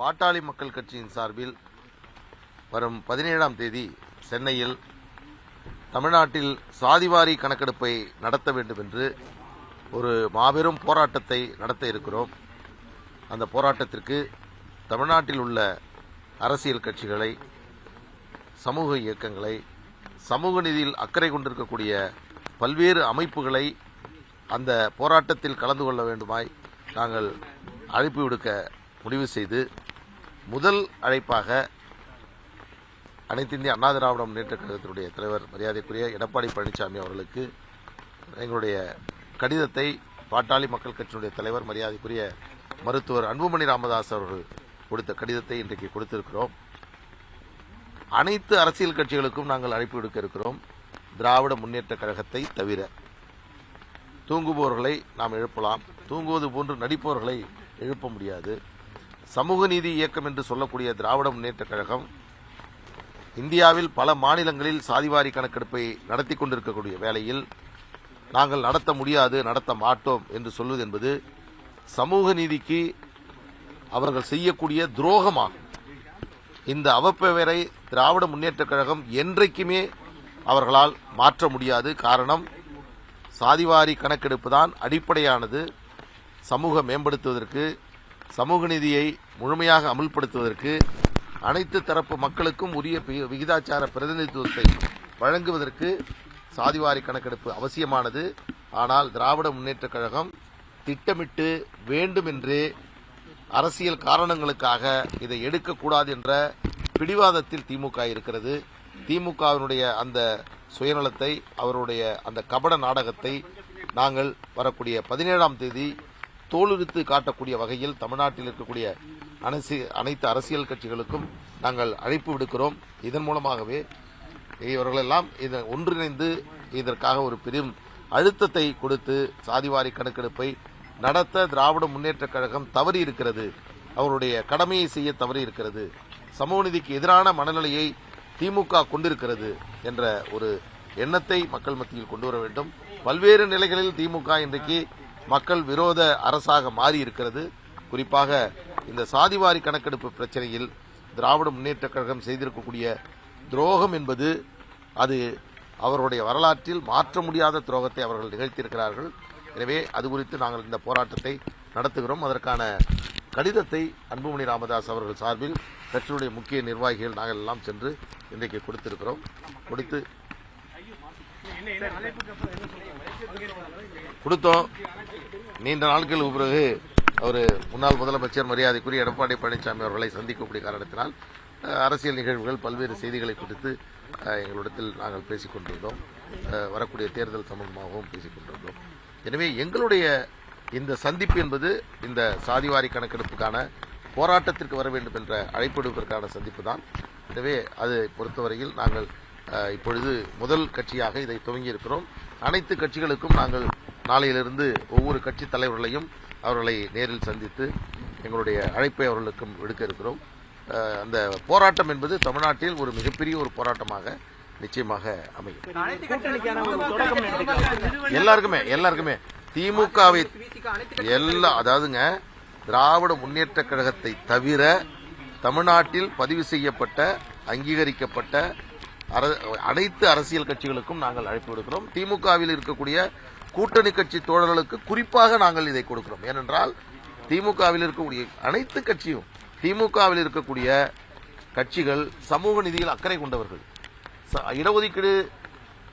பாட்டாளி மக்கள் கட்சியின் சார்பில் வரும் பதினேழாம் தேதி சென்னையில் தமிழ்நாட்டில் சாதிவாரி கணக்கெடுப்பை நடத்த வேண்டும் என்று ஒரு மாபெரும் போராட்டத்தை நடத்த இருக்கிறோம். அந்த போராட்டத்திற்கு தமிழ்நாட்டில் உள்ள அரசியல் கட்சிகளை சமூக இயக்கங்களை சமூக நிதியில் அக்கறை கொண்டிருக்கக்கூடிய பல்வேறு அமைப்புகளை அந்த போராட்டத்தில் கலந்து கொள்ள வேண்டுமாய் நாங்கள் அழைப்பு விடுக்க முடிவு செய்து முதல் அழைப்பாக அனைத்து இந்திய அண்ணா திராவிட முன்னேற்ற கழகத்தினுடைய தலைவர் மரியாதைக்குரிய எடப்பாடி பழனிசாமி அவர்களுக்கு எங்களுடைய கடிதத்தை பாட்டாளி மக்கள் கட்சியினுடைய தலைவர் மரியாதைக்குரிய மருத்துவர் அன்புமணி ராமதாஸ் அவர்கள் கொடுத்த கடிதத்தை இன்றைக்கு கொடுத்திருக்கிறோம். அனைத்து அரசியல் கட்சிகளுக்கும் நாங்கள் அழைப்பு விடுக்க இருக்கிறோம். திராவிட முன்னேற்ற கழகத்தை தவிர தூங்குபவர்களை நாம் எழுப்பலாம். தூங்குவது போன்று நடிப்பவர்களை எழுப்ப முடியாது. சமூக நீதி இயக்கம் என்று சொல்லக்கூடிய திராவிட முன்னேற்ற கழகம் இந்தியாவில் பல மாநிலங்களில் சாதிவாரி கணக்கெடுப்பை நடத்தி கொண்டிருக்கக்கூடிய வேளையில் நாங்கள் நடத்த முடியாது நடத்த மாட்டோம் என்று சொல்வது என்பது சமூக நீதிக்கு அவர்கள் செய்யக்கூடிய துரோகமாகும். இந்த அவப்பெயரை திராவிட முன்னேற்ற கழகம் என்றைக்குமே அவர்களால் மாற்ற முடியாது. காரணம் சாதிவாரி கணக்கெடுப்பு தான் அடிப்படையானது சமூக மேம்படுத்துவதற்கு சமூக நீதியை முழுமையாக அமுல்படுத்துவதற்கு அனைத்து தரப்பு மக்களுக்கும் உரிய விகிதாச்சார பிரதிநிதித்துவத்தை வழங்குவதற்கு சாதிவாரி கணக்கெடுப்பு அவசியமானது. ஆனால் திராவிட முன்னேற்றக் கழகம் திட்டமிட்டு வேண்டுமென்றே அரசியல் காரணங்களுக்காக இதை எடுக்கக்கூடாது என்ற பிடிவாதத்தில் திமுக இருக்கிறது. திமுகவினுடைய அந்த சுயநலத்தை அவருடைய அந்த கபட நாடகத்தை நாங்கள் வரக்கூடிய பதினேழாம் தேதி தோலுரித்து காட்டக்கூடிய வகையில் தமிழ்நாட்டில் இருக்கக்கூடிய அனைத்து அனைத்து அரசியல் கட்சிகளுக்கும் நாங்கள் அழைப்பு விடுக்கிறோம். இதன் மூலமாகவே இவர்களெல்லாம் இதை ஒன்றிணைந்து இதற்காக ஒரு பெரும் அழுத்தத்தை கொடுத்து சாதிவாரி கணக்கெடுப்பை நடத்த திராவிட முன்னேற்றக் கழகம் தவறி இருக்கிறது. அவருடைய கடமையை செய்ய தவறி இருக்கிறது. சமூக நீதிக்கு எதிரான மனநிலையை திமுக கொண்டிருக்கிறது என்ற ஒரு எண்ணத்தை மக்கள் மத்தியில் கொண்டு வர வேண்டும். பல்வேறு நிலைகளில் திமுக இன்றைக்கு மக்கள் விரோத அரசாக மாறி இருக்கிறது குறிப்பாக இந்த சாதிவாரி கணக்கெடுப்பு பிரச்சனையில் திராவிட முன்னேற்ற கழகம் செய்திருக்கக்கூடிய துரோகம் என்பது அது அவருடைய வரலாற்றில் மாற்ற முடியாத துரோகத்தை அவர்கள் நிகழ்த்தியிருக்கிறார்கள். எனவே அது குறித்து நாங்கள் இந்த போராட்டத்தை நடத்துகிறோம். அதற்கான கடிதத்தை அன்புமணி ராமதாஸ் அவர்கள் சார்பில் கட்சியுடைய முக்கிய நிர்வாகிகள் நாங்கள் எல்லாம் சென்று இன்றைக்கு கொடுத்திருக்கிறோம். கொடுத்து கொடுத்தோம். நீண்ட நாட்களுக்கு பிறகு அவர் முன்னாள் முதலமைச்சர் மரியாதைக்குரிய எடப்பாடி பழனிசாமி அவர்களை சந்திக்கக்கூடிய காரணத்தினால் அரசியல் நிகழ்வுகள் பல்வேறு செய்திகளை குறித்து எங்களிடத்தில் நாங்கள் பேசிக் கொண்டிருந்தோம். வரக்கூடிய தேர்தல் சம்பந்தமாகவும் பேசிக் கொண்டிருந்தோம். எனவே எங்களுடைய இந்த சந்திப்பு என்பது இந்த சாதிவாரி கணக்கெடுப்புக்கான போராட்டத்திற்கு வர வேண்டும் என்ற அழைப்பு விடுப்பதற்கான சந்திப்பு தான் எனவே அதை பொறுத்தவரையில் நாங்கள் இப்பொழுது முதல் கட்சியாக இதை துவங்கி இருக்கிறோம் அனைத்து கட்சிகளுக்கும் நாங்கள் நாளையிலிருந்து ஒவ்வொரு கட்சி தலைவர்களையும் அவர்களை நேரில் சந்தித்து எங்களுடைய அழைப்பை அவர்களுக்கும் விடுக்க இருக்கிறோம். அந்த போராட்டம் என்பது தமிழ்நாட்டில் ஒரு மிகப்பெரிய ஒரு போராட்டமாக நிச்சயமாக அமையும். எல்லாருக்குமே எல்லாருக்குமே. திமுகவை எல்லா அதாவதுங்க திராவிட முன்னேற்ற கழகத்தை தவிர தமிழ்நாட்டில் பதிவு செய்யப்பட்ட அங்கீகரிக்கப்பட்ட அனைத்து அரசியல் கட்சிகளுக்கும் நாங்கள் அழைப்பு விடுக்கிறோம். திமுகவில் இருக்கக்கூடிய கூட்டணி கட்சி தோழர்களுக்கு குறிப்பாக நாங்கள் இதை கொடுக்கிறோம். ஏனென்றால் திமுகவில் இருக்கக்கூடிய அனைத்து கட்சியும் திமுகவில் இருக்கக்கூடிய கட்சிகள் சமூக நிதியில் அக்கறை கொண்டவர்கள். ச- இடஒதுக்கீடு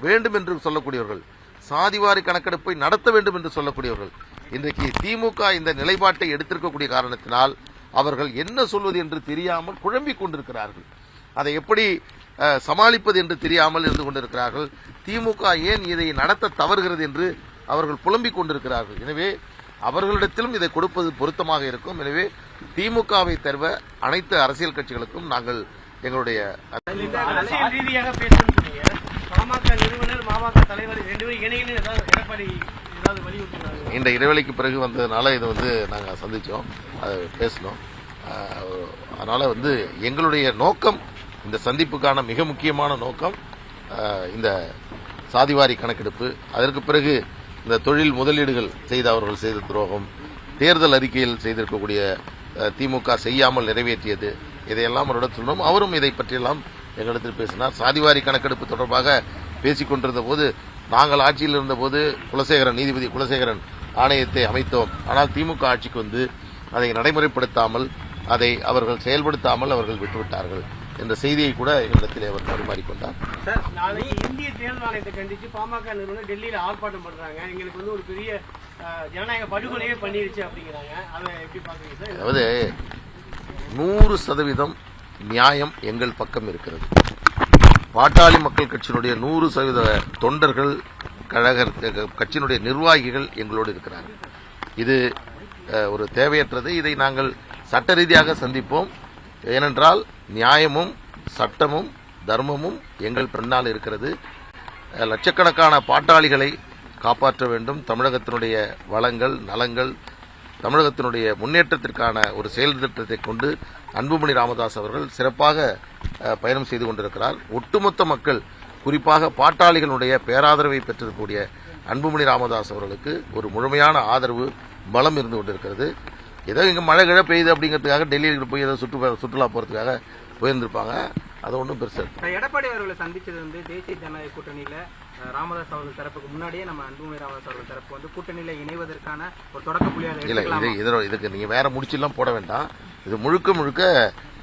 வேண்டும் என்று சொல்லக்கூடியவர்கள் சாதிவாரி கணக்கெடுப்பை நடத்த வேண்டும் என்று சொல்லக்கூடியவர்கள். இன்றைக்கு திமுக இந்த நிலைப்பாட்டை எடுத்திருக்கக்கூடிய காரணத்தினால் அவர்கள் என்ன சொல்வது என்று தெரியாமல் குழம்பிக் கொண்டிருக்கிறார்கள். அதை எப்படி சமாளிப்பது என்று தெரியாமல் இருந்து கொண்டிருக்கிறார்கள். திமுக ஏன் இதை நடத்த தவறுகிறது என்று அவர்கள் புலம்பிக் கொண்டிருக்கிறார்கள். எனவே அவர்களிடத்திலும் இதை கொடுப்பது பொருத்தமாக இருக்கும். எனவே திமுகவை தவிர அனைத்து அரசியல் கட்சிகளுக்கும் நாங்கள் எங்களுடைய அரசியல் ரீதியாக பேசணும்னு சொன்னீங்க. பாமக நிறுவனர் மாமக தலைவர் ரெண்டு பேரும் இணையன்னு ஏதாவது எடப்பாடி ஏதாவது வலியுறுத்தினாங்க இந்த இடைவெளிக்கு பிறகு வந்ததுனால இதை வந்து நாங்கள் சந்தித்தோம் அது பேசினோம். அதனால வந்து எங்களுடைய நோக்கம் இந்த சந்திப்புக்கான மிக முக்கியமான நோக்கம் இந்த சாதிவாரி கணக்கெடுப்பு. அதற்கு பிறகு இந்த தொழில் முதலீடுகள் செய்த அவர்கள் செய்த துரோகம் தேர்தல் அறிக்கையில் செய்திருக்கக்கூடிய திமுக செய்யாமல் நிறைவேற்றியது இதையெல்லாம் அவரிடம் சொன்னோம் அவரும் இதை பற்றியெல்லாம் எங்களிடத்தில் பேசினார். சாதிவாரி கணக்கெடுப்பு தொடர்பாக பேசிக் கொண்டிருந்த போது நாங்கள் ஆட்சியில் இருந்தபோது குலசேகரன் நீதிபதி குலசேகரன் ஆணையத்தை அமைத்தோம். ஆனால் திமுக ஆட்சிக்கு வந்து அதை நடைமுறைப்படுத்தாமல் அதை அவர்கள் செயல்படுத்தாமல் அவர்கள் விட்டுவிட்டார்கள். என்ற செய்தியை கூட எங்களிடத்தில் அவர் பரிமாறிக்கொண்டார். சார் நாளைக்கு இந்திய தேர்தல் ஆணையத்தை கண்டிச்சு பாமக நிறுவனம் டெல்லியில ஆர்ப்பாட்டம் பண்றாங்க. எங்களுக்கு வந்து ஒரு பெரிய ஜனநாயக படுகொலையே பண்ணிருச்சு அப்படிங்கிறாங்க. அதை எப்படி பாக்குறீங்க சார்? அதாவது நூறு சதவீதம் நியாயம் எங்கள் பக்கம் இருக்கிறது. பாட்டாளி மக்கள் கட்சியினுடைய நூறு சதவீத தொண்டர்கள் கழக கட்சியினுடைய நிர்வாகிகள் எங்களோடு இருக்கிறார்கள். இது ஒரு தேவையற்றது. இதை நாங்கள் சட்ட ரீதியாக சந்திப்போம். ஏனென்றால் நியாயமும் சட்டமும் தர்மமும் எங்கள் பின்னால் இருக்கிறது. லட்சக்கணக்கான பாட்டாளிகளை காப்பாற்ற வேண்டும். தமிழகத்தினுடைய வளங்கள் நலங்கள் தமிழகத்தினுடைய முன்னேற்றத்திற்கான ஒரு செயல் திட்டத்தை கொண்டு அன்புமணி ராமதாஸ் அவர்கள் சிறப்பாக பயணம் செய்து கொண்டிருக்கிறார். ஒட்டுமொத்த மக்கள் குறிப்பாக பாட்டாளிகளுடைய பேராதரவை பெற்றிருக்கக்கூடிய அன்புமணி ராமதாஸ் அவர்களுக்கு ஒரு முழுமையான ஆதரவு பலம் இருந்து கொண்டிருக்கிறது. ஏதோ இங்க மழை கிழ பெய்யுது அப்படிங்கிறதுக்காக டெல்லியில் போய் ஏதோ சுற்று சுற்றுலா போறதுக்காக போயிருந்திருப்பாங்க. அது ஒன்றும் பெருசு நான் எடப்பாடி அவர்களை சந்திச்சது வந்து தேசிய ஜனநாயக கூட்டணியில ராமதாஸ் அவர்கள் தரப்புக்கு முன்னாடியே நம்ம அன்புமணி ராமதாஸ் அவர்கள் தரப்பு வந்து கூட்டணியில இணைவதற்கான ஒரு தொடக்க புள்ளியாக இல்ல இது எடுத்துக்கலாமா? இதோ இதுக்கு நீங்க வேற முடிச்செல்லாம் போட வேண்டாம். இது முழுக்க முழுக்க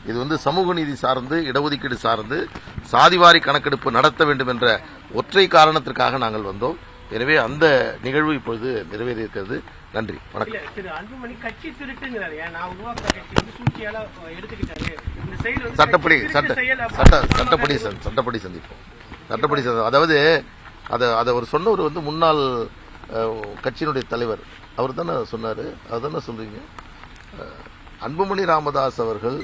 இது வந்து சமூக நீதி சார்ந்து இடஒதுக்கீடு சார்ந்து சாதிவாரி கணக்கெடுப்பு நடத்த வேண்டும் என்ற ஒற்றை காரணத்திற்காக நாங்கள் வந்தோம். எனவே அந்த நிகழ்வு இப்பொழுது நிறைவேறி இருக்கிறது நன்றி வணக்கம். திரு அன்புமணி கட்சி திருட்டுங்கிறாரு. ஏன் நான் உருவாக்குற கட்சி வந்து சூழ்ச்சியால அஹ், எடுத்துக்கிட்டாரு. இந்த செயல் வந்து சட்டப்படி சட்ட சட்ட சட்டப்படி சட்டப்படி சந்திப்போம். சட்டப்படி அதாவது அதை அதை அவர் சொன்னவர் வந்து முன்னாள் கட்சியினுடைய தலைவர். அவர் தானே சொன்னாரு அதுதானே சொல்றீங்க? அஹ், அன்புமணி ராமதாஸ் அவர்கள்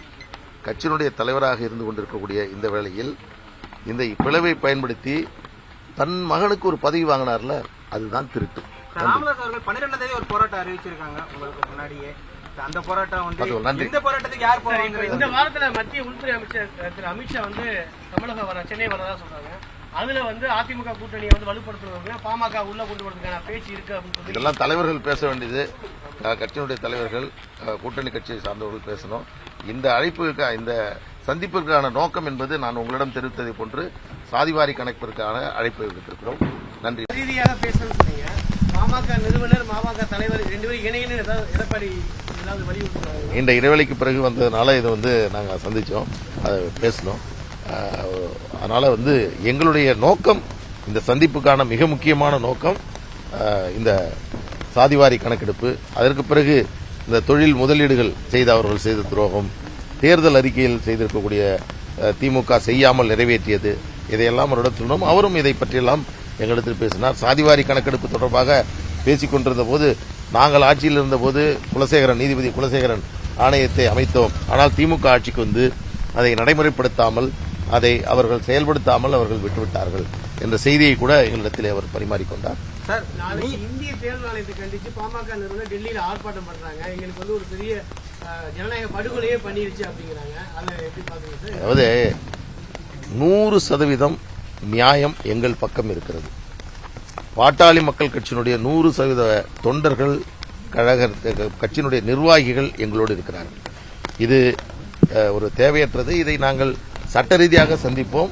கட்சியினுடைய தலைவராக இருந்து கொண்டிருக்கக்கூடிய இந்த வேளையில் இந்த பிளவை பயன்படுத்தி தன் மகனுக்கு ஒரு பதவி வாங்கினார்ல அதுதான் திருட்டு. ராமதாஸ் அவர்கள் பன்னிரெண்டாம் தேதி ஒரு போராட்டம் அறிவிச்சிருக்காங்க உங்களுக்கு முன்னாடியே. அந்த போராட்டம் வந்து. இந்த போராட்டத்துக்கு யார் போவாங்க இந்த வாரத்துல மத்திய உள்துறை அமைச்சர் அஹ், திரு அமித்ஷா வந்து தமிழகம் வர சென்னை வரதா சொல்றாங்க. அதுல வந்து அதிமுக கூட்டணியை வந்து வலுப்படுத்துறவங்க பாமக உள்ள கொண்டு வரதுக்கான பேச்சு இருக்கு அப்படின்னு இதெல்லாம் தலைவர்கள் பேச வேண்டியது. கட்சியினுடைய தலைவர்கள் கூட்டணி கட்சியை சார்ந்தவர்கள் பேசணும். இந்த அழைப்புக்கு இந்த சந்திப்பிற்கான நோக்கம் என்பது நான் உங்களிடம் தெரிவித்ததை போன்று சாதிவாரி கணக்கிற்கான அழைப்பு விடுத்திருக்கிறோம். நன்றி. ரீதியாக சொன்னீங்க பாமக நிறுவனர் பாமக தலைவர் ரெண்டு பேரும் இணையன்னு எடப்பாடி ஏதாவது வலியுறுத்துறாங்க இடைவெளிக்கு பிறகு வந்ததுனால இதை வந்து நாங்கள் சந்தித்தோம் அதை பேசணும் அதனால் வந்து எங்களுடைய நோக்கம் இந்த சந்திப்புக்கான மிக முக்கியமான நோக்கம் இந்த சாதிவாரி கணக்கெடுப்பு அதற்கு பிறகு இந்த தொழில் முதலீடுகள் செய்த அவர்கள் செய்த துரோகம் தேர்தல் அறிக்கையில் செய்திருக்கக்கூடிய திமுக செய்யாமல் நிறைவேற்றியது இதையெல்லாம் அவரிடம் சொன்னோம். அவரும் இதை பற்றியெல்லாம் எங்களிடத்தில் பேசினார். சாதிவாரி கணக்கெடுப்பு தொடர்பாக பேசிக் கொண்டிருந்த போது நாங்கள் ஆட்சியில் இருந்தபோது குலசேகரன் நீதிபதி குலசேகரன் ஆணையத்தை அமைத்தோம். ஆனால் திமுக ஆட்சிக்கு வந்து அதை நடைமுறைப்படுத்தாமல் அதை அவர்கள் செயல்படுத்தாமல் அவர்கள் விட்டுவிட்டார்கள் என்ற செய்தியை கூட எங்களிடத்தில் அவர் பரிமாறிக்கொண்டார் சார் நாளைக்கு இந்திய தேர்தல் ஆணையத்தை கண்டிச்சு பாமக நிறுவனம் டெல்லியில ஆர்ப்பாட்டம் பண்றாங்க. எங்களுக்கு வந்து ஒரு பெரிய ஜனநாயக படுகொலையே பண்ணிருச்சு அப்படிங்கிறாங்க. அதை எப்படி பாக்குறீங்க அதாவது நூறு சதவீதம் நியாயம் எங்கள் பக்கம் இருக்கிறது. பாட்டாளி மக்கள் கட்சியினுடைய நூறு சதவீத தொண்டர்கள் கழக கட்சியினுடைய நிர்வாகிகள் எங்களோடு இருக்கிறார்கள். இது ஒரு தேவையற்றது. இதை நாங்கள் சட்ட ரீதியாக சந்திப்போம்.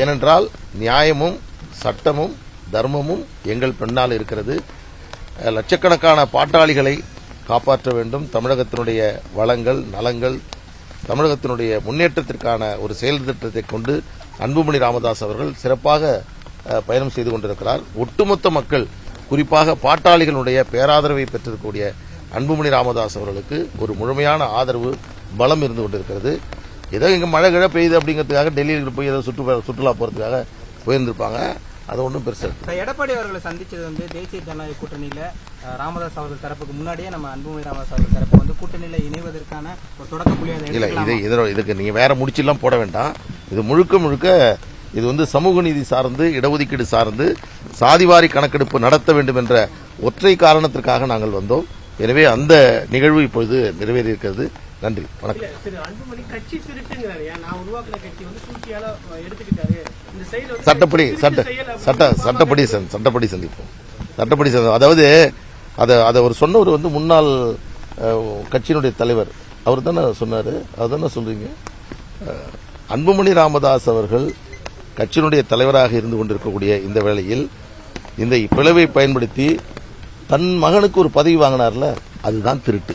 ஏனென்றால் நியாயமும் சட்டமும் தர்மமும் எங்கள் பின்னால் இருக்கிறது. லட்சக்கணக்கான பாட்டாளிகளை காப்பாற்ற வேண்டும். தமிழகத்தினுடைய வளங்கள் நலங்கள் தமிழகத்தினுடைய முன்னேற்றத்திற்கான ஒரு செயல் திட்டத்தை கொண்டு அன்புமணி ராமதாஸ் அவர்கள் சிறப்பாக பயணம் செய்து கொண்டிருக்கிறார். ஒட்டுமொத்த மக்கள் குறிப்பாக பாட்டாளிகளுடைய பேராதரவை பெற்றிருக்கக்கூடிய அன்புமணி ராமதாஸ் அவர்களுக்கு ஒரு முழுமையான ஆதரவு பலம் இருந்து கொண்டிருக்கிறது. ஏதோ இங்க மழை கிழ பெய்யுது அப்படிங்கிறதுக்காக டெல்லியில் போய் ஏதோ சுற்று சுற்றுலா போறதுக்காக போயிருந்திருப்பாங்க. அது ஒன்றும் பெருசு சார், எடப்பாடி அவர்களை சந்திச்சது வந்து தேசிய ஜனநாயக கூட்டணியில ராமதாஸ் அவர்கள் தரப்புக்கு முன்னாடியே நம்ம அன்புமணி ராமதாஸ் அவர்கள் தரப்பு வந்து கூட்டணியில இணைவதற்கான ஒரு தொடக்க புள்ளியாக இல்ல இது எடுத்துக்கலாமா? இதோ இதுக்கு நீங்க வேற முடிச்செல்லாம் போட வேண்டாம். இது முழுக்க முழுக்க இது வந்து சமூக நீதி சார்ந்து இடஒதுக்கீடு சார்ந்து சாதிவாரி கணக்கெடுப்பு நடத்த வேண்டும் என்ற ஒற்றை காரணத்திற்காக நாங்கள் வந்தோம். எனவே அந்த நிகழ்வு இப்பொழுது நிறைவேறி இருக்கிறது நன்றி. வணக்கம். சட்டப்படி சட்ட சட்ட சட்டப்படி சட்டப்படி சந்திப்போம். சட்டப்படி அதாவது அதை அதை அவர் சொன்னவர் வந்து முன்னாள் கட்சியினுடைய தலைவர். அவர் தானே சொன்னாரு. அவர் தானே சொல்றீங்க அன்புமணி ராமதாஸ் அவர்கள் கட்சியினுடைய தலைவராக இருந்து கொண்டிருக்கக்கூடிய இந்த வேளையில் இந்த பிளவை பயன்படுத்தி தன் மகனுக்கு ஒரு பதவி வாங்கினார்ல அதுதான் திருட்டு.